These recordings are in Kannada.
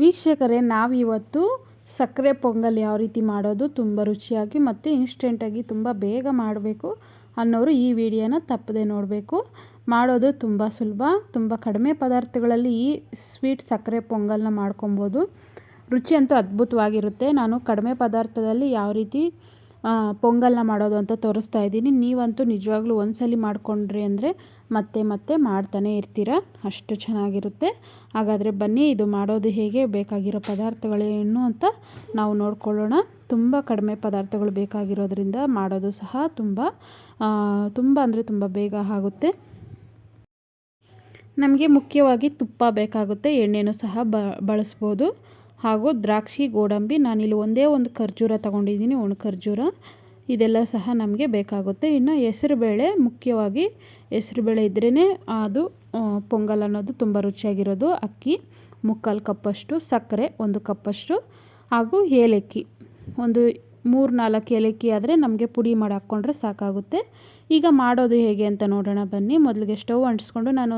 ವೀಕ್ಷಕರೇ, ನಾವಿವತ್ತು ಸಕ್ಕರೆ ಪೊಂಗಲ್ ಯಾವ ರೀತಿ ಮಾಡೋದು ತುಂಬ ರುಚಿಯಾಗಿ ಮತ್ತು ಇನ್ಸ್ಟೆಂಟಾಗಿ ತುಂಬ ಬೇಗ ಮಾಡಬೇಕು ಅನ್ನೋರು ಈ ವಿಡಿಯೋನ ತಪ್ಪದೆ ನೋಡಬೇಕು. ಮಾಡೋದು ತುಂಬ ಸುಲಭ, ತುಂಬ ಕಡಿಮೆ ಪದಾರ್ಥಗಳಲ್ಲಿ ಈ ಸ್ವೀಟ್ ಸಕ್ಕರೆ ಪೊಂಗಲ್ನ ಮಾಡ್ಕೊಬೋದು. ರುಚಿ ಅಂತೂ ಅದ್ಭುತವಾಗಿರುತ್ತೆ. ನಾನು ಕಡಿಮೆ ಪದಾರ್ಥದಲ್ಲಿ ಯಾವ ರೀತಿ ಪೊಂಗಲ್ನ ಮಾಡೋದು ಅಂತ ತೋರಿಸ್ತಾ ಇದ್ದೀನಿ. ನೀವಂತೂ ನಿಜವಾಗ್ಲೂ ಒಂದ್ಸಲಿ ಮಾಡಿಕೊಂಡ್ರಿ ಅಂದರೆ ಮತ್ತೆ ಮತ್ತೆ ಮಾಡ್ತಾನೆ ಇರ್ತೀರ. ಅಷ್ಟು ಚೆನ್ನಾಗಿರುತ್ತೆ. ಹಾಗಾದರೆ ಬನ್ನಿ, ಇದು ಮಾಡೋದು ಹೇಗೆ ಬೇಕಾಗಿರೋ ಪದಾರ್ಥಗಳೇನು ಅಂತ ನಾವು ನೋಡ್ಕೊಳ್ಳೋಣ. ತುಂಬ ಕಡಿಮೆ ಪದಾರ್ಥಗಳು ಬೇಕಾಗಿರೋದ್ರಿಂದ ಮಾಡೋದು ಸಹ ತುಂಬ ತುಂಬ ಅಂದರೆ ತುಂಬ ಬೇಗ ಆಗುತ್ತೆ. ನಮಗೆ ಮುಖ್ಯವಾಗಿ ತುಪ್ಪ ಬೇಕಾಗುತ್ತೆ. ಎಣ್ಣೆನೂ ಸಹ ಬಳಸ್ಬೋದು. ಹಾಗೂ ದ್ರಾಕ್ಷಿ ಗೋಡಂಬಿ ನಾನಿಲ್ಲಿ ಒಂದೇ ಒಂದು ಖರ್ಜೂರ ತಗೊಂಡಿದ್ದೀನಿ, ಒಣ ಖರ್ಜೂರ. ಇದೆಲ್ಲ ಸಹ ನಮಗೆ ಬೇಕಾಗುತ್ತೆ. ಇನ್ನು ಹೆಸರುಬೇಳೆ, ಮುಖ್ಯವಾಗಿ ಹೆಸರುಬೇಳೆ ಇದ್ರೇ ಅದು ಪೊಂಗಲ್ ಅನ್ನೋದು ತುಂಬ ರುಚಿಯಾಗಿರೋದು. ಅಕ್ಕಿ, ಮುಕ್ಕಾಲು ಕಪ್ಪಷ್ಟು, ಸಕ್ಕರೆ ಒಂದು ಕಪ್ಪಷ್ಟು, ಹಾಗೂ ಏಲಕ್ಕಿ. ಒಂದು ಮೂರು ನಾಲ್ಕು ಏಲಕ್ಕಿ ಆದರೆ ನಮಗೆ ಪುಡಿ ಮಾಡಿ ಹಾಕ್ಕೊಂಡ್ರೆ ಸಾಕಾಗುತ್ತೆ. ಈಗ ಮಾಡೋದು ಹೇಗೆ ಅಂತ ನೋಡೋಣ ಬನ್ನಿ. ಮೊದಲಿಗೆ ಸ್ಟವ್ ಅಂಟಿಸ್ಕೊಂಡು ನಾನು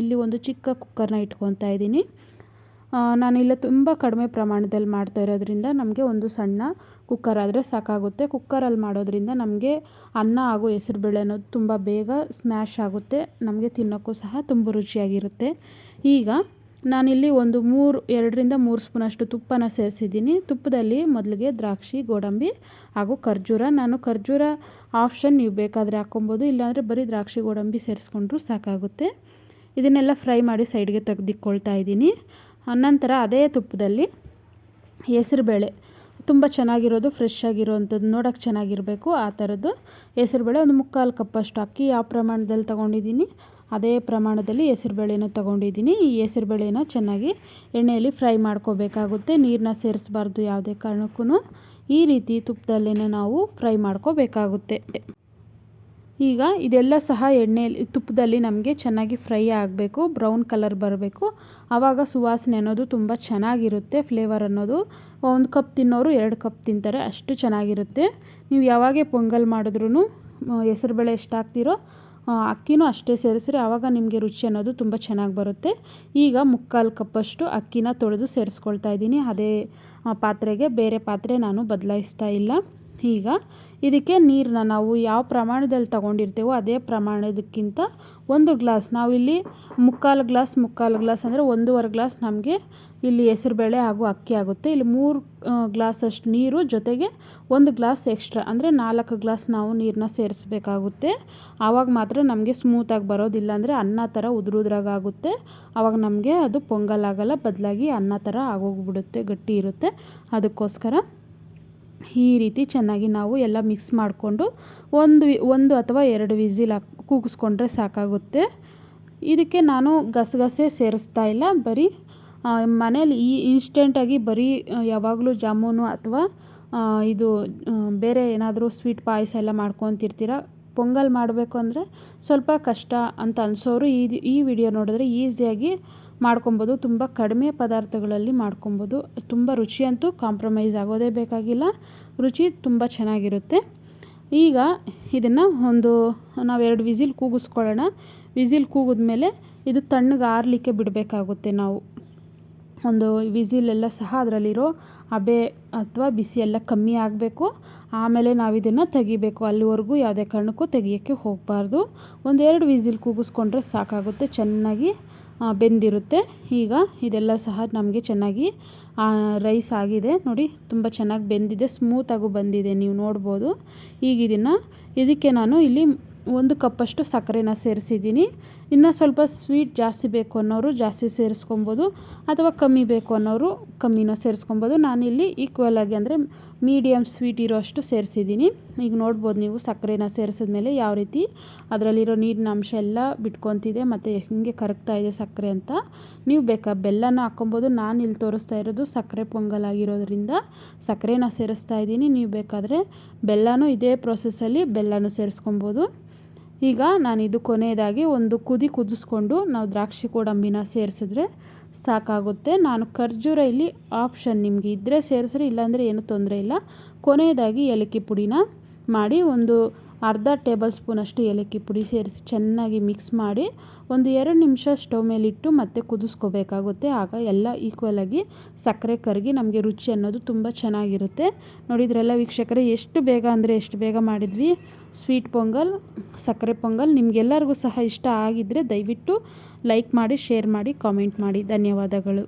ಇಲ್ಲಿ ಒಂದು ಚಿಕ್ಕ ಕುಕ್ಕರ್ನ ಇಟ್ಕೊತಾ ಇದ್ದೀನಿ. ನಾನಿಲ್ಲ ತುಂಬ ಕಡಿಮೆ ಪ್ರಮಾಣದಲ್ಲಿ ಮಾಡ್ತಾ ಇರೋದ್ರಿಂದ ನಮಗೆ ಒಂದು ಸಣ್ಣ ಕುಕ್ಕರ್ ಆದರೆ ಸಾಕಾಗುತ್ತೆ. ಕುಕ್ಕರಲ್ಲಿ ಮಾಡೋದ್ರಿಂದ ನಮಗೆ ಅನ್ನ ಹಾಗೂ ಹೆಸರುಬೇಳೆ ಅನ್ನೋದು ತುಂಬ ಬೇಗ ಸ್ಮ್ಯಾಶ್ ಆಗುತ್ತೆ. ನಮಗೆ ತಿನ್ನೋಕ್ಕೂ ಸಹ ತುಂಬ ರುಚಿಯಾಗಿರುತ್ತೆ. ಈಗ ನಾನಿಲ್ಲಿ ಒಂದು ಮೂರು, ಎರಡರಿಂದ ಮೂರು ಸ್ಪೂನಷ್ಟು ತುಪ್ಪನ ಸೇರಿಸಿದ್ದೀನಿ. ತುಪ್ಪದಲ್ಲಿ ಮೊದಲಿಗೆ ದ್ರಾಕ್ಷಿ, ಗೋಡಂಬಿ ಹಾಗೂ ಖರ್ಜೂರ. ನಾನು ಖರ್ಜೂರ ಆಪ್ಷನ್ ನೀವು ಬೇಕಾದರೆ ಹಾಕ್ಕೊಬೋದು. ಇಲ್ಲಾಂದರೆ ಬರೀ ದ್ರಾಕ್ಷಿ, ಗೋಡಂಬಿ ಸೇರಿಸ್ಕೊಂಡ್ರೂ ಸಾಕಾಗುತ್ತೆ. ಇದನ್ನೆಲ್ಲ ಫ್ರೈ ಮಾಡಿ ಸೈಡ್ಗೆ ತೆಗೆದಿಕ್ಕೊಳ್ತಾ ಇದ್ದೀನಿ. ನಂತರ ಅದೇ ತುಪ್ಪದಲ್ಲಿ ಹೆಸರುಬೇಳೆ. ತುಂಬ ಚೆನ್ನಾಗಿರೋದು ಫ್ರೆಶ್ ಆಗಿರೋವಂಥದ್ದು ನೋಡೋಕ್ಕೆ ಚೆನ್ನಾಗಿರಬೇಕು. ಆ ಥರದ್ದು ಹೆಸರುಬೇಳೆ ಒಂದು ಮುಕ್ಕಾಲು ಕಪ್ಪಷ್ಟು ಅಕ್ಕಿ ಯಾವ ಪ್ರಮಾಣದಲ್ಲಿ ತೊಗೊಂಡಿದ್ದೀನಿ, ಅದೇ ಪ್ರಮಾಣದಲ್ಲಿ ಹೆಸರುಬೇಳೆನ ತೊಗೊಂಡಿದ್ದೀನಿ. ಈ ಹೆಸರುಬೇಳೆನ ಚೆನ್ನಾಗಿ ಎಣ್ಣೆಯಲ್ಲಿ ಫ್ರೈ ಮಾಡ್ಕೋಬೇಕಾಗುತ್ತೆ. ನೀರನ್ನ ಸೇರಿಸಬಾರ್ದು ಯಾವುದೇ ಕಾರಣಕ್ಕೂ ಈ ರೀತಿ ತುಪ್ಪದಲ್ಲೇ ನಾವು ಫ್ರೈ ಮಾಡ್ಕೋಬೇಕಾಗುತ್ತೆ. ಈಗ ಇದೆಲ್ಲ ಸಹ ಎಣ್ಣೆಯಲ್ಲಿ, ತುಪ್ಪದಲ್ಲಿ ನಮಗೆ ಚೆನ್ನಾಗಿ ಫ್ರೈ ಆಗಬೇಕು, ಬ್ರೌನ್ ಕಲರ್ ಬರಬೇಕು. ಆವಾಗ ಸುವಾಸನೆ ಅನ್ನೋದು ತುಂಬ ಚೆನ್ನಾಗಿರುತ್ತೆ, ಫ್ಲೇವರ್ ಅನ್ನೋದು. ಒಂದು ಕಪ್ ತಿನ್ನೋರು ಎರಡು ಕಪ್ ತಿಂತಾರೆ, ಅಷ್ಟು ಚೆನ್ನಾಗಿರುತ್ತೆ. ನೀವು ಯಾವಾಗೇ ಪೊಂಗಲ್ ಮಾಡಿದ್ರೂ ಹೆಸರುಬೇಳೆ ಎಷ್ಟು ಹಾಕ್ತಿರೋ ಅಕ್ಕಿನೂ ಅಷ್ಟೇ ಸೇರಿಸ್ರೆ, ಆವಾಗ ನಿಮಗೆ ರುಚಿ ಅನ್ನೋದು ತುಂಬ ಚೆನ್ನಾಗಿ ಬರುತ್ತೆ. ಈಗ ಮುಕ್ಕಾಲು ಕಪ್ಪಷ್ಟು ಅಕ್ಕಿನ ತೊಳೆದು ಸೇರಿಸ್ಕೊಳ್ತಾ ಇದ್ದೀನಿ. ಅದೇ ಪಾತ್ರೆಗೆ, ಬೇರೆ ಪಾತ್ರೆ ನಾನು ಬದಲಾಯಿಸ್ತಾ ಇಲ್ಲ. ಈಗ ಇದಕ್ಕೆ ನೀರನ್ನ ನಾವು ಯಾವ ಪ್ರಮಾಣದಲ್ಲಿ ತಗೊಂಡಿರ್ತೇವೋ ಅದೇ ಪ್ರಮಾಣದಕ್ಕಿಂತ ಒಂದು ಗ್ಲಾಸ್ ನಾವಿಲ್ಲಿ ಮುಕ್ಕಾಲು ಗ್ಲಾಸ್ ಮುಕ್ಕಾಲು ಗ್ಲಾಸ್ ಅಂದರೆ ಒಂದೂವರೆ ಗ್ಲಾಸ್ ನಮಗೆ ಇಲ್ಲಿ ಹೆಸರುಬೇಳೆ ಹಾಗೂ ಅಕ್ಕಿ ಆಗುತ್ತೆ. ಇಲ್ಲಿ ಮೂರು ಗ್ಲಾಸಷ್ಟು ನೀರು ಜೊತೆಗೆ ಒಂದು ಗ್ಲಾಸ್ ಎಕ್ಸ್ಟ್ರಾ ಅಂದರೆ ನಾಲ್ಕು ಗ್ಲಾಸ್ ನಾವು ನೀರನ್ನ ಸೇರಿಸ್ಬೇಕಾಗುತ್ತೆ. ಆವಾಗ ಮಾತ್ರ ನಮಗೆ ಸ್ಮೂತಾಗಿ ಬರೋದಿಲ್ಲ ಅಂದರೆ ಅನ್ನ ಥರ ಉದುರುದ್ರಾಗುತ್ತೆ ಆವಾಗ ನಮಗೆ ಅದು ಪೊಂಗಲ್ ಆಗಲ್ಲ, ಬದಲಾಗಿ ಅನ್ನ ಥರ ಆಗೋಗ್ಬಿಡುತ್ತೆ, ಗಟ್ಟಿ ಇರುತ್ತೆ. ಅದಕ್ಕೋಸ್ಕರ ಈ ರೀತಿ ಚೆನ್ನಾಗಿ ನಾವು ಎಲ್ಲ ಮಿಕ್ಸ್ ಮಾಡಿಕೊಂಡು ಒಂದು ಒಂದು ಅಥವಾ ಎರಡು ವಿಸಿಲ್ ಹಾಕಿ, ಕೂಗಿಸ್ಕೊಂಡ್ರೆ ಸಾಕಾಗುತ್ತೆ. ಇದಕ್ಕೆ ನಾನು ಗಸಗಸೆ ಸೇರಿಸ್ತಾ ಇಲ್ಲ. ಬರೀ ಮನೇಲಿ ಈ ಇನ್ಸ್ಟೆಂಟಾಗಿ ಬರೀ ಯಾವಾಗಲೂ ಜಾಮೂನು ಅಥವಾ ಇದು ಬೇರೆ ಏನಾದರೂ ಸ್ವೀಟ್ ಪಾಯಸ ಎಲ್ಲ ಮಾಡ್ಕೊತಿರ್ತೀರ? ಪೊಂಗಲ್ ಮಾಡಬೇಕು ಅಂದರೆ ಸ್ವಲ್ಪ ಕಷ್ಟ ಅಂತ ಅನಿಸೋರು ಈ ಈ ವಿಡಿಯೋ ನೋಡಿದ್ರೆ ಈಸಿಯಾಗಿ ಮಾಡ್ಕೊಬೋದು, ತುಂಬ ಕಡಿಮೆ ಪದಾರ್ಥಗಳಲ್ಲಿ ಮಾಡ್ಕೊಬೋದು. ತುಂಬ ರುಚಿಯಂತೂ ಕಾಂಪ್ರಮೈಸ್ ಆಗೋದೇ ಬೇಕಾಗಿಲ್ಲ. ರುಚಿ ತುಂಬ ಚೆನ್ನಾಗಿರುತ್ತೆ. ಈಗ ಇದನ್ನು ಒಂದು ನಾವು ಎರಡು ವಿಸಿಲ್ ಕೂಗಿಸ್ಕೊಳ್ಳೋಣ. ವಿಸಿಲ್ ಕೂಗಿದ್ಮೇಲೆ ಇದು ತಣ್ಣಗೆ ಆರಲಿಕ್ಕೆ ಬಿಡಬೇಕಾಗುತ್ತೆ ನಾವು. ಒಂದು ವಿಸಿಲೆಲ್ಲ ಸಹ ಅದರಲ್ಲಿರೋ ಹಬೆ ಅಥವಾ ಬಿಸಿ ಎಲ್ಲ ಕಮ್ಮಿ ಆಗಬೇಕು. ಆಮೇಲೆ ನಾವು ಇದನ್ನು ತೆಗಿಬೇಕು. ಅಲ್ಲಿವರೆಗೂ ಯಾವುದೇ ಕಾರಣಕ್ಕೂ ತೆಗಿಯೋಕ್ಕೆ ಹೋಗಬಾರ್ದು. ಒಂದೆರಡು ವಿಸಿಲ್ ಕೂಗಿಸ್ಕೊಂಡ್ರೆ ಸಾಕಾಗುತ್ತೆ ಚೆನ್ನಾಗಿ. ಬೆಂದಿರುತ್ತೆ. ಈಗ ಇದೆಲ್ಲ ಸಹ ನಮಗೆ ಚೆನ್ನಾಗಿ ರೈಸ್ ಆಗಿದೆ. ನೋಡಿ, ತುಂಬ ಚೆನ್ನಾಗಿ ಬೆಂದಿದೆ. ಸ್ಮೂತಾಗೂ ಬಂದಿದೆ. ನೀವು ನೋಡ್ಬೋದು. ಈಗ ಇದನ್ನು, ಇದಕ್ಕೆ ನಾನು ಇಲ್ಲಿ ಒಂದು ಕಪ್ಪಷ್ಟು ಸಕ್ಕರೆನ ಸೇರಿಸಿದ್ದೀನಿ. ಇನ್ನು ಸ್ವಲ್ಪ ಸ್ವೀಟ್ ಜಾಸ್ತಿ ಬೇಕು ಅನ್ನೋರು ಜಾಸ್ತಿ ಸೇರಿಸ್ಕೊಬೋದು. ಅಥವಾ ಕಮ್ಮಿ ಬೇಕು ಅನ್ನೋರು ಕಮ್ಮಿನೂ ಸೇರಿಸ್ಕೊಬೋದು. ನಾನಿಲ್ಲಿ ಈಕ್ವಲಾಗಿ ಅಂದರೆ ಮೀಡಿಯಮ್ ಸ್ವೀಟ್ ಇರೋಷ್ಟು ಸೇರಿಸಿದ್ದೀನಿ. ಈಗ ನೋಡ್ಬೋದು ನೀವು ಸಕ್ಕರೆನ ಸೇರಿಸಿದ್ಮೇಲೆ ಯಾವ ರೀತಿ. ಅದರಲ್ಲಿರೋ ನೀರಿನ ಅಂಶ ಎಲ್ಲ ಬಿಟ್ಕೊತಿದೆ ಮತ್ತು ಹೇಗೆ ಕರಗ್ತಾ ಇದೆ ಸಕ್ಕರೆ ಅಂತ. ನೀವು ಬೇಕಾ ಬೆಲ್ಲನ ಹಾಕ್ಕೊಬೋದು. ನಾನು ಇಲ್ಲಿ ತೋರಿಸ್ತಾ ಇರೋದು ಸಕ್ಕರೆ ಪೊಂಗಲ್ ಆಗಿರೋದ್ರಿಂದ ಸಕ್ಕರೆನ ಸೇರಿಸ್ತಾ ಇದ್ದೀನಿ. ನೀವು ಬೇಕಾದರೆ ಬೆಲ್ಲನೂ ಇದೇ ಪ್ರೊಸೆಸ್ಸಲ್ಲಿ ಬೆಲ್ಲನೂ ಸೇರಿಸ್ಕೊಬೋದು. ಈಗ ನಾನು ಇದು ಕೊನೆಯದಾಗಿ ಒಂದು ಕುದಿ ಕುದಿಸ್ಕೊಂಡು ನಾವು ದ್ರಾಕ್ಷಿ ಕೋಡಂಬಿನ ಸೇರಿಸಿದ್ರೆ ಸಾಕಾಗುತ್ತೆ. ನಾನು ಖರ್ಜೂರ ಇಲ್ಲಿ ಆಪ್ಷನ್ ನಿಮಗೆ ಇದ್ದರೆ ಸೇರಿಸ್ರಿ, ಇಲ್ಲಾಂದರೆ ಏನೂ ತೊಂದರೆ ಇಲ್ಲ. ಕೊನೆಯದಾಗಿ ಏಲಕ್ಕಿ ಪುಡಿನ ಮಾಡಿ ಒಂದು ಅರ್ಧ ಟೇಬಲ್ ಸ್ಪೂನಷ್ಟು ಏಲಕ್ಕಿ ಪುಡಿ ಸೇರಿಸಿ ಚೆನ್ನಾಗಿ ಮಿಕ್ಸ್ ಮಾಡಿ ಒಂದು ಎರಡು ನಿಮಿಷ ಸ್ಟವ್ ಮೇಲಿಟ್ಟು ಮತ್ತೆ ಕುದಿಸ್ಕೋಬೇಕಾಗುತ್ತೆ. ಆಗ ಎಲ್ಲ ಈಕ್ವಲಾಗಿ ಸಕ್ಕರೆ ಕರಗಿ ನಮಗೆ ರುಚಿ ಅನ್ನೋದು ತುಂಬ ಚೆನ್ನಾಗಿರುತ್ತೆ. ನೋಡಿದ್ರೆಲ್ಲ ವೀಕ್ಷಕರೇ, ಎಷ್ಟು ಬೇಗ ಅಂದರೆ ಎಷ್ಟು ಬೇಗ ಮಾಡಿದ್ವಿ. ಸ್ವೀಟ್ ಪೊಂಗಲ್, ಸಕ್ಕರೆ ಪೊಂಗಲ್ ನಿಮಗೆಲ್ಲರಿಗೂ ಸಹ ಇಷ್ಟ ಆಗಿದ್ದರೆ ದಯವಿಟ್ಟು ಲೈಕ್ ಮಾಡಿ, ಶೇರ್ ಮಾಡಿ, ಕಾಮೆಂಟ್ ಮಾಡಿ. ಧನ್ಯವಾದಗಳು.